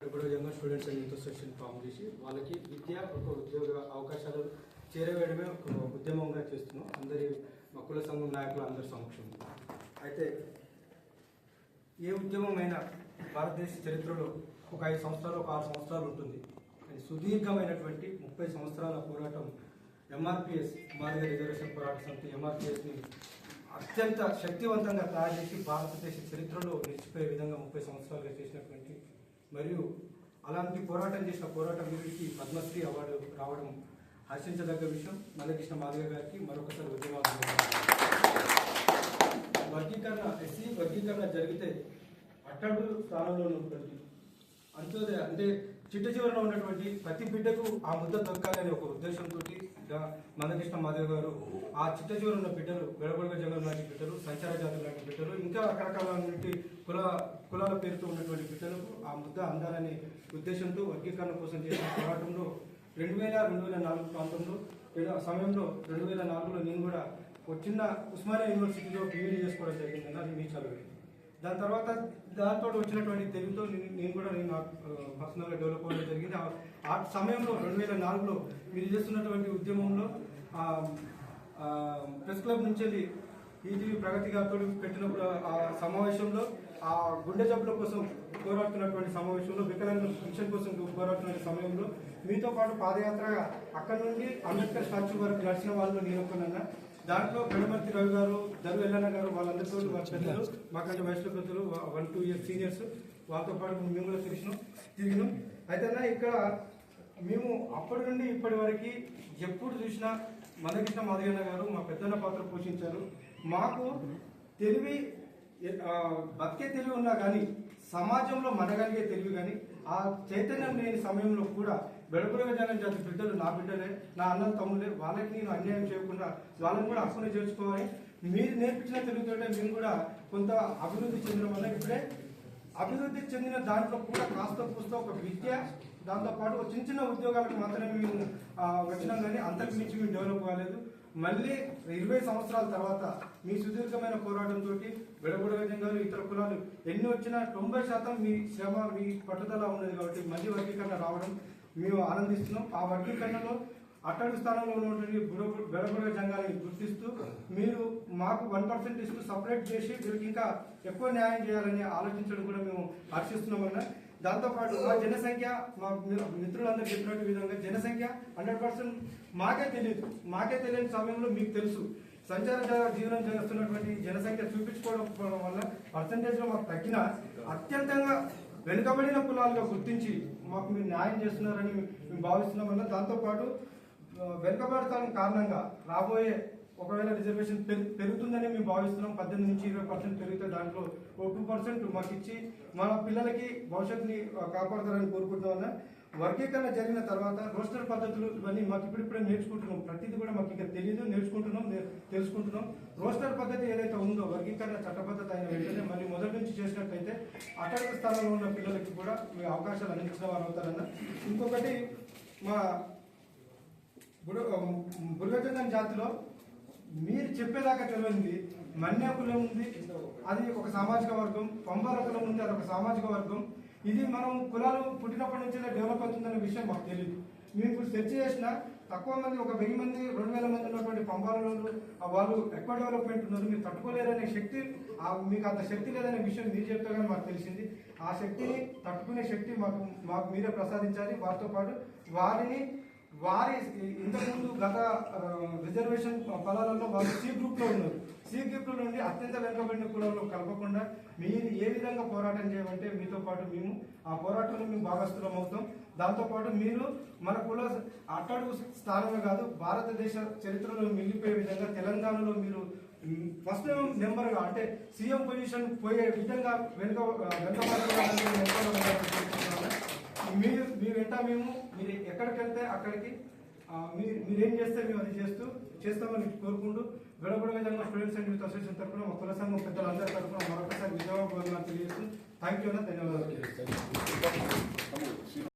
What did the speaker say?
ఇప్పుడు young students and youth association form చేసి వాళ్ళకి విద్య ఒక ఉద్యోగ అవకాశాలు చేరవేయడమే ఒక ఉద్యమంగా చేస్తున్నాం. అందరి మక్కుల సంఘం నాయకులు అందరి సమక్షంలో. అయితే ఏ ఉద్యమమైనా భారతదేశ చరిత్రలో ఒక ఐదు సంవత్సరాలు ఒక ఆరు సంవత్సరాలు ఉంటుంది. అది సుదీర్ఘమైనటువంటి ముప్పై సంవత్సరాల పోరాటం ఎంఆర్పిఎస్ మార్గ రిజర్వేషన్ పోరాట సమితి ఎంఆర్పిఎస్ని అత్యంత శక్తివంతంగా తయారు చేసి భారతదేశ చరిత్రలో నిలిచిపోయే విధంగా ముప్పై సంవత్సరాలుగా మరియు అలాంటి పోరాటం చేసిన పోరాటం వీరికి పద్మశ్రీ అవార్డు రావడం హర్షించదగ్గ విషయం. మల్లకృష్ణ మాధవ గారికి మరొకసారి ఉద్యమాలు వర్గీకరణ ఎస్సీ వర్గీకరణ జరిగితే అట్టడుగు స్థానంలో ఉంటుంది. అంత్యోదయ అంటే చిట్ట చివరిలో ఉన్నటువంటి ప్రతి బిడ్డకు ఆ ముద్ద దొరకాలనే ఒక ఉద్దేశంతో మందకృష్ణ మాధవ్ గారు ఆ చిట్ట ఉన్న బిడ్డలు వెడగొడగ జగన్ లాంటి బిడ్డలు సంచార జాతులు లాంటి బిడ్డలు ఇంకా రకరకాలైనటువంటి కుల కులాల పేరుతో ఉన్నటువంటి బిడ్డలకు ఆ ముద్ద అందాలనే ఉద్దేశంతో వర్గీకరణ కోసం చేసిన పోరాటంలో రెండు వేల రెండు వేల నాలుగు ప్రాంతంలో సమయంలో రెండు వేల నాలుగులో నేను కూడా ఒక చిన్న ఉస్మానియా యూనివర్సిటీలో బీఈడీ చేసుకోవడం జరిగిందని అది మీ చదువు. దాని తర్వాత దాంతో వచ్చినటువంటి తెలుగుతో నేను కూడా నేను పర్సనల్గా డెవలప్ అవ్వడం జరిగింది. ఆ- సమయంలో రెండు వేల నాలుగులో మీరు చేస్తున్నటువంటి ఉద్యమంలో ప్రెస్ క్లబ్ నుంచి వెళ్ళి ఈటీవీ ప్రగతి గారితో పెట్టినప్పుడు ఆ సమావేశంలో ఆ గుండె జబ్బుల కోసం పోరాడుతున్నటువంటి సమావేశంలో వికలాంగుల పెన్షన్ కోసం పోరాడుతున్న సమయంలో మీతో పాటు పాదయాత్రగా అక్కడ నుండి అంబేద్కర్ స్టాచ్యూ వరకు నడిచిన వాళ్ళు నేను ఒకనన్నా దాంట్లో గణపతి రవి గారు దరు ఎల్లన్న గారు వాళ్ళందరితో వాళ్ళ పెద్దలు మాకంటే వయసులో పెద్దలు వన్ టూ ఇయర్స్ సీనియర్స్ వాళ్ళతో పాటు మేము కూడా తిరిగినాం తిరిగినాం. అయితే ఇక్కడ మేము అప్పటి నుండి ఇప్పటి వరకు ఎప్పుడు చూసినా మదకృష్ణ మాధవన్న గారు మా పెద్దన్న పాత్ర పోషించారు. మాకు తెలివి బతికే తెలివి ఉన్నా కానీ సమాజంలో మనగలిగే తెలివి కానీ ఆ చైతన్యం లేని సమయంలో కూడా వెలుగులుగా జగన్ జాతి బిడ్డలు నా బిడ్డలే నా అన్న తమ్ములే వాళ్ళకి నేను అన్యాయం చేయకుండా వాళ్ళని కూడా అసలు చేర్చుకోవాలి. మీరు నేర్పించిన తెలుగుతోటే మేము కూడా కొంత అభివృద్ధి చెందిన వల్ల ఇప్పుడే అభివృద్ధి చెందిన దాంట్లో కూడా కాస్త కూస్త ఒక విద్య దాంతోపాటు ఒక చిన్న చిన్న ఉద్యోగాలకు మాత్రమే మేము వచ్చినాం కానీ అంతకు మించి మేము డెవలప్ కాలేదు. మళ్ళీ ఇరవై సంవత్సరాల తర్వాత మీ సుదీర్ఘమైన పోరాటంతో విడగొడగజం గారు ఇతర కులాలు ఎన్ని వచ్చినా తొంభై శాతం మీ శ్రమ మీ పట్టుదల ఉన్నది కాబట్టి మళ్ళీ వర్గీకరణ రావడం మేము ఆనందిస్తున్నాం. ఆ వర్గీకరణలో అట్టడుగు స్థానంలో ఉన్నటువంటి బెడబుడ జంగాలని గుర్తిస్తూ మీరు మాకు వన్ పర్సెంట్ ఇస్తూ సపరేట్ చేసి వీరికి ఇంకా ఎక్కువ న్యాయం చేయాలని ఆలోచించడం కూడా మేము హర్షిస్తున్నామన్నా దాంతోపాటు మా జనసంఖ్య మా మిత్రులందరూ చెప్పినట్టు విధంగా జనసంఖ్య హండ్రెడ్ పర్సెంట్ మాకే తెలియదు మాకే తెలియని సమయంలో మీకు తెలుసు. సంచార జీవనం చేస్తున్నటువంటి జనసంఖ్య చూపించుకోవడం వల్ల పర్సంటేజ్లో మాకు తగ్గిన అత్యంతంగా వెనుకబడిన కులాలుగా గుర్తించి మాకు మీరు న్యాయం చేస్తున్నారని మేము భావిస్తున్నామన్నా దాంతోపాటు ఆ, వెనుకబడతాం కారణంగా రాబోయే ఒకవేళ రిజర్వేషన్ పెరుగుతుందని మేము భావిస్తున్నాం. పద్దెనిమిది నుంచి ఇరవై పర్సెంట్ పెరిగితే దాంట్లో ఒక టూ పర్సెంట్ మాకు ఇచ్చి మన పిల్లలకి భవిష్యత్తుని కాపాడతారని కోరుకుంటున్నాం వర్గీకరణ జరిగిన తర్వాత రోస్టర్ పద్ధతులు ఇవన్నీ మాకు ఇప్పుడిప్పుడే నేర్చుకుంటున్నాం. ప్రతిదీ కూడా మాకు ఇంకా తెలియదు నేర్చుకుంటున్నాం తెలుసుకుంటున్నాం. రోస్టర్ పద్ధతి ఏదైతే ఉందో వర్గీకరణ చట్టబద్ధత అయిన వెంటనే మళ్ళీ చేసినట్టయితే అటక స్థానంలో ఉన్న పిల్లలకి కూడా మీ అవకాశాలు అందించిన వారు అవుతారన్న ఇంకొకటి మా బుడ బుర్గచందన్ జాతిలో మీరు చెప్పేదాకా తెలియంది మన్యా కులం ఉంది అది ఒక సామాజిక వర్గం పంబాల కులం ఉంది అది ఒక సామాజిక వర్గం. ఇది మనం కులాలు పుట్టినప్పటి నుంచి డెవలప్ అవుతుందనే విషయం మాకు తెలియదు మేము ఇప్పుడు సెర్చ్ చేసిన తక్కువ మంది ఒక వెయ్యి మంది రెండు వేల మంది ఉన్నటువంటి పంపాలలో వాళ్ళు ఎక్కువ డెవలప్మెంట్ ఉన్నారు. మీరు తట్టుకోలేరనే శక్తి మీకు అంత శక్తి లేదనే విషయం మీరు చెప్తే కానీ మాకు తెలిసింది. ఆ శక్తిని తట్టుకునే శక్తి మాకు మాకు మీరే ప్రసాదించాలి. వారితో పాటు వారిని వారి ఇంతకుముందు గత రిజర్వేషన్ ఫలాలలో వారు సి గ్రూప్లో ఉన్నారు. సి గ్రూప్ నుండి అత్యంత వెనుకబడిన కులంలో కలపకుండా మీరు ఏ విధంగా పోరాటం చేయమంటే మీతో పాటు మేము ఆ పోరాటంలో మేము భాగస్థులం అవుతాం. దాంతోపాటు మీరు మన కుల అట్టడుగు స్థానమే కాదు భారతదేశ చరిత్రలో మిగిలిపోయే విధంగా తెలంగాణలో మీరు ఫస్ట్ నెంబర్గా అంటే సీఎం పొజిషన్ పోయే విధంగా వెనుక వెనుక మిగతా మేము మీరు ఎక్కడికి వెళ్తే అక్కడికి మీరు మీరేం చేస్తే మేము అది చేస్తూ చేస్తామని కోరుకుంటూ గడపడ విధంగా స్టూడెంట్స్ అండ్ యూత్ అసోసియేషన్ తరఫున మా కుల సంఘం పెద్దలందరి తరఫున మరొకసారి విజయవాడ తెలియజేస్తూ థ్యాంక్ యూ అన్న ధన్యవాదాలు.